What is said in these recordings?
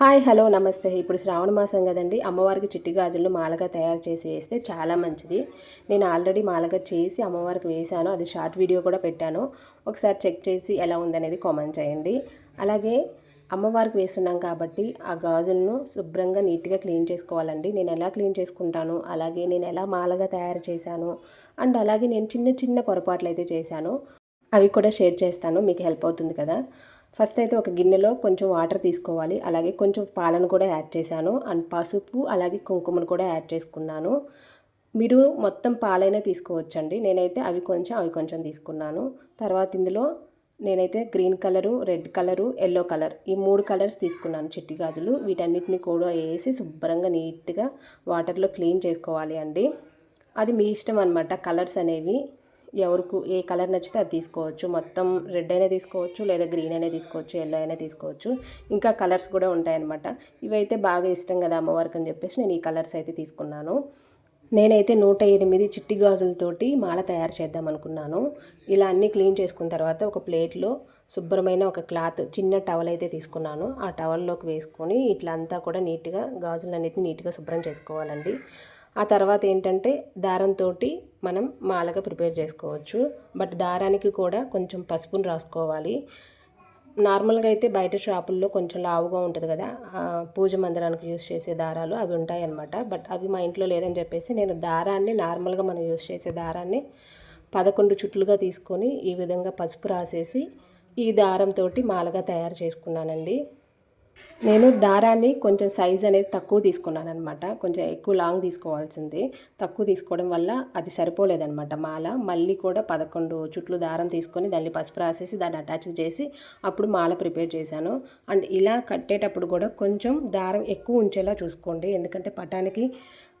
Hi hello నమస్తే. ఇప్పుడు శ్రావణ మాసం కదండి. అమ్మవారికి చిట్టి గాజులు మాలగా తయారు చేసి వేస్తే చాలా మంచిది. నేను ఆల్రెడీ మాలగా చేసి అమ్మవారికి వేశాను. అది షార్ట్ వీడియో కూడా పెట్టాను. ఒకసారి చెక్ చేసి ఎలా ఉందనేది కామెంట్ చేయండి. అలాగే అమ్మవారికి వేస్తున్నాం కాబట్టి ఆ గాజులను శుభ్రంగా నీట్గా క్లీన్ చేసుకోవాలండి. నేను ఎలా క్లీన్ చేసుకుంటాను? అలాగే నేను ఎలా మాలగా తయారు చేశాను? అండ్ అలాగే నేను చిన్న చిన్న పొరపాట్లు అయితే చేశాను. అవి కూడా షేర్ చేస్తాను. మీకు హెల్ప్ అవుతుంది కదా. ఫస్ట్ అయితే ఒక గిన్నెలో కొంచెం వాటర్ తీసుకోవాలి. అలాగే కొంచెం పాలను కూడా యాడ్ చేశాను. అండ్ పసుపు అలాగే కుంకుమను కూడా యాడ్ చేసుకున్నాను. మీరు మొత్తం పాలైనా తీసుకోవచ్చండి. నేనైతే అవి కొంచెం అవి కొంచెం తీసుకున్నాను. తర్వాత ఇందులో నేనైతే green colour red colour yellow colour ఈ మూడు కలర్స్ తీసుకున్నాను చిట్టి గాజులు. వీటన్నిటిని కూడా వేసి శుభ్రంగా నీట్గా వాటర్లో క్లీన్ చేసుకోవాలి అండి. అది మీ ఇష్టం అనమాట కలర్స్ అనేవి. ఎవరికి ఏ కలర్ నచ్చితే అది తీసుకోవచ్చు. మొత్తం రెడ్ అయినా తీసుకోవచ్చు లేదా గ్రీన్ అయినా తీసుకోవచ్చు ఎల్లో అయినా తీసుకోవచ్చు. ఇంకా కలర్స్ కూడా ఉంటాయన్నమాట. ఇవైతే బాగా ఇష్టం కదా అమ్మవారికి అని చెప్పేసి నేను ఈ కలర్స్ అయితే తీసుకున్నాను. నేనైతే నూట ఎనిమిది చిట్టి గాజులతోటి మాల తయారు చేద్దాం అనుకున్నాను. ఇలా అన్నీ క్లీన్ చేసుకున్న తర్వాత ఒక ప్లేట్లో శుభ్రమైన ఒక క్లాత్ చిన్న టవల్ అయితే తీసుకున్నాను. ఆ టవల్లోకి వేసుకొని ఇట్లా అంతా కూడా నీట్గా గాజులన్నిటిని నీట్గా శుభ్రం చేసుకోవాలండి. ఆ తర్వాత ఏంటంటే దారంతో మనం మాలగా ప్రిపేర్ చేసుకోవచ్చు. బట్ దారానికి కూడా కొంచెం పసుపును రాసుకోవాలి. నార్మల్గా అయితే బయట షాపుల్లో కొంచెం లావుగా ఉంటుంది కదా పూజ మందిరానికి యూస్ చేసే దారాలు అవి ఉంటాయి అన్నమాట బట్ అవి మా ఇంట్లో లేదని చెప్పేసి నేను దారాన్ని నార్మల్గా మనం యూస్ చేసే దారాన్ని పదకొండు చుట్లుగా తీసుకొని ఈ విధంగా పసుపు రాసేసి ఈ దారంతో మాలగా తయారు చేసుకున్నానండి. నేను దారాన్ని కొంచెం సైజ్ అనేది తక్కువ తీసుకున్నాను అనమాట కొంచెం ఎక్కువ లాంగ్ తీసుకోవాల్సింది. తక్కువ తీసుకోవడం వల్ల అది సరిపోలేదనమాట మాల. మళ్ళీ కూడా పదకొండు చుట్లు దారం తీసుకొని దాన్ని పసుపు రాసేసి దాన్ని అటాచ్ చేసి అప్పుడు మాల ప్రిపేర్ చేశాను. అండ్ ఇలా కట్టేటప్పుడు కూడా కొంచెం దారం ఎక్కువ ఉంచేలా చూసుకోండి. ఎందుకంటే పటానికి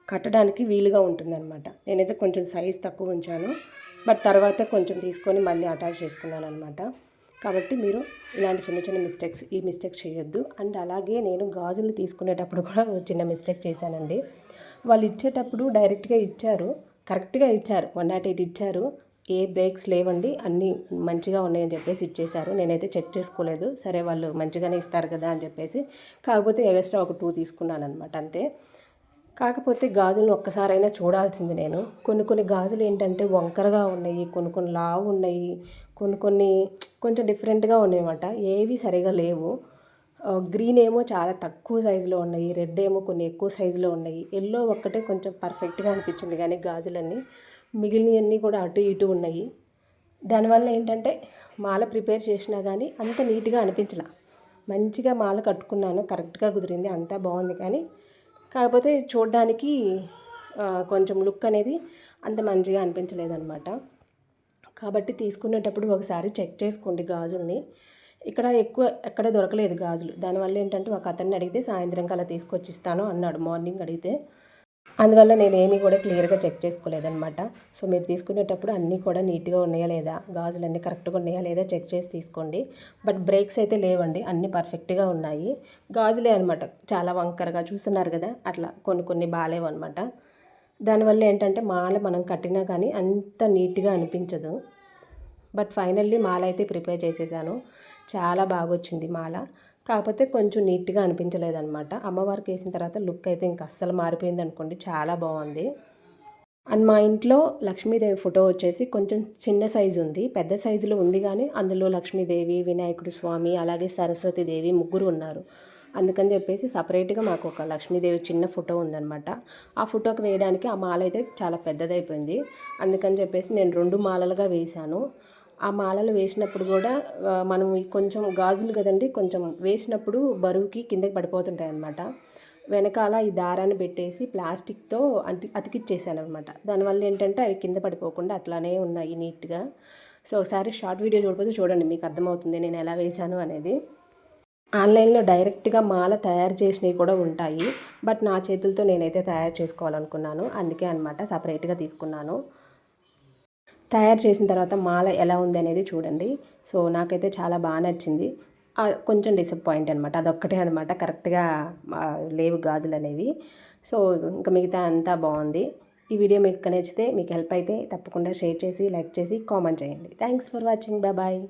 కట్టడానికి వీలుగా ఉంటుందన్నమాట. నేనైతే కొంచెం సైజ్ తక్కువ ఉంచాను. బట్ తర్వాత కొంచెం తీసుకొని మళ్ళీ అటాచ్ చేసుకున్నాను అనమాట కాబట్టి మీరు ఇలాంటి చిన్న చిన్న మిస్టేక్స్ ఈ మిస్టేక్స్ చేయొద్దు. అండ్ అలాగే నేను గాజులు తీసుకునేటప్పుడు కూడా చిన్న మిస్టేక్ చేశానండి. వాళ్ళు ఇచ్చేటప్పుడు డైరెక్ట్గా ఇచ్చారు. కరెక్ట్గా ఇచ్చారు. వన్ నాట్ ఎయిట్ ఇచ్చారు. ఏ బ్రేక్స్ లేవండి. అన్నీ మంచిగా ఉన్నాయని చెప్పేసి ఇచ్చేశారు. నేనైతే చెక్ చేసుకోలేదు. సరే వాళ్ళు మంచిగానే ఇస్తారు కదా అని చెప్పేసి. కాకపోతే ఎక్స్ట్రా ఒక టూ తీసుకున్నాను అనమాట అంతే. కాకపోతే గాజులను ఒక్కసారైనా చూడాల్సింది నేను. కొన్ని కొన్ని గాజులు ఏంటంటే వంకరగా ఉన్నాయి కొన్ని కొన్ని లావు ఉన్నాయి కొన్ని కొన్ని కొంచెం డిఫరెంట్గా ఉన్నాయన్నమాట. ఏవి సరిగా లేవు. గ్రీన్ ఏమో చాలా తక్కువ సైజులో ఉన్నాయి రెడ్ ఏమో కొన్ని ఎక్కువ సైజులో ఉన్నాయి. ఎల్లో ఒక్కటే కొంచెం పర్ఫెక్ట్గా అనిపించింది కానీ గాజులన్నీ. మిగిలినవన్నీ కూడా అటు ఇటు ఉన్నాయి. దానివల్ల ఏంటంటే మాల ప్రిపేర్ చేసినా కానీ అంత నీట్గా అనిపించలా. మంచిగా మాల కట్టుకున్నాను కరెక్ట్గా కుదిరింది అంతా బాగుంది కానీ కాకపోతే చూడడానికి కొంచెం లుక్ అనేది అంత మంచిగా అనిపించలేదన్నమాట. కాబట్టి తీసుకునేటప్పుడు ఒకసారి చెక్ చేసుకోండి గాజుల్ని. ఇక్కడ ఎక్కువ ఎక్కడ దొరకలేదు గాజులు. దానివల్ల ఏంటంటే ఒక అతన్ని అడిగితే సాయంత్రం కల్లా తీసుకొచ్చి ఇస్తాను అన్నాడు. మార్నింగ్ అడిగితే అందువల్ల నేను ఏమీ కూడా క్లియర్గా చెక్ చేసుకోలేదనమాట సో మీరు తీసుకునేటప్పుడు అన్నీ కూడా నీట్గా ఉన్నాయా లేదా గాజులు అన్నీ కరెక్ట్గా ఉన్నాయా లేదా చెక్ చేసి తీసుకోండి. బట్ బ్రేక్స్ అయితే లేవండి అన్నీ పర్ఫెక్ట్గా ఉన్నాయి. గాజులే అనమాట చాలా వంకరగా చూస్తున్నారు కదా అట్లా కొన్ని కొన్ని బాగాలేవు అనమాట దానివల్ల ఏంటంటే మాల మనం కట్టినా కానీ అంత నీట్గా అనిపించదు. బట్ ఫైనల్లీ మాల అయితే ప్రిపేర్ చేసేసాను. చాలా బాగా వచ్చింది మాల. కాకపోతే కొంచెం నీట్గా అనిపించలేదన్నమాట. అమ్మవారికి వేసిన తర్వాత లుక్ అయితే ఇంకా అస్సలు మారిపోయింది అనుకోండి. చాలా బాగుంది. అండ్ మా ఇంట్లో లక్ష్మీదేవి ఫోటో వచ్చేసి కొంచెం చిన్న సైజు ఉంది. పెద్ద సైజులో ఉంది కానీ అందులో లక్ష్మీదేవి వినాయకుడు స్వామి అలాగే సరస్వతీదేవి ముగ్గురు ఉన్నారు. అందుకని చెప్పేసి సపరేట్గా మాకు ఒక లక్ష్మీదేవి చిన్న ఫోటో ఉందనమాట ఆ ఫోటోకి వేయడానికి ఆ మాల అయితే చాలా పెద్దదైపోయింది. అందుకని చెప్పేసి నేను రెండు మాలలుగా వేశాను. ఆ మాలలు వేసినప్పుడు కూడా మనం కొంచెం గాజులు కదండి కొంచెం వేసినప్పుడు బరువుకి కిందకి పడిపోతుంటాయి అన్నమాట వెనకాల ఈ దారాన్ని పెట్టేసి ప్లాస్టిక్తో అతి అతికిచ్చేసాను అనమాట దానివల్ల ఏంటంటే అవి కింద పడిపోకుండా అట్లానే ఉన్నాయి నీట్గా. సో ఒకసారి షార్ట్ వీడియో చూడకపోతే చూడండి మీకు అర్థమవుతుంది నేను ఎలా వేశాను అనేది. ఆన్లైన్లో డైరెక్ట్గా మాల తయారు చేసినవి కూడా ఉంటాయి. బట్ నా చేతులతో నేనైతే తయారు చేసుకోవాలనుకున్నాను. అందుకే అనమాట సపరేట్గా తీసుకున్నాను. తయారు చేసిన తర్వాత మాల ఎలా ఉంది అనేది చూడండి. సో నాకైతే చాలా బాగా నచ్చింది. కొంచెం డిసప్పాయింట్ అనమాట అదొక్కటే అనమాట కరెక్ట్గా లేవు గాజులు అనేవి. సో ఇంకా మిగతా అంతా బాగుంది. ఈ వీడియో మీకు నచ్చితే మీకు హెల్ప్ అయితే తప్పకుండా షేర్ చేసి లైక్ చేసి కామెంట్ చేయండి. Thanks for watching. బాయ్.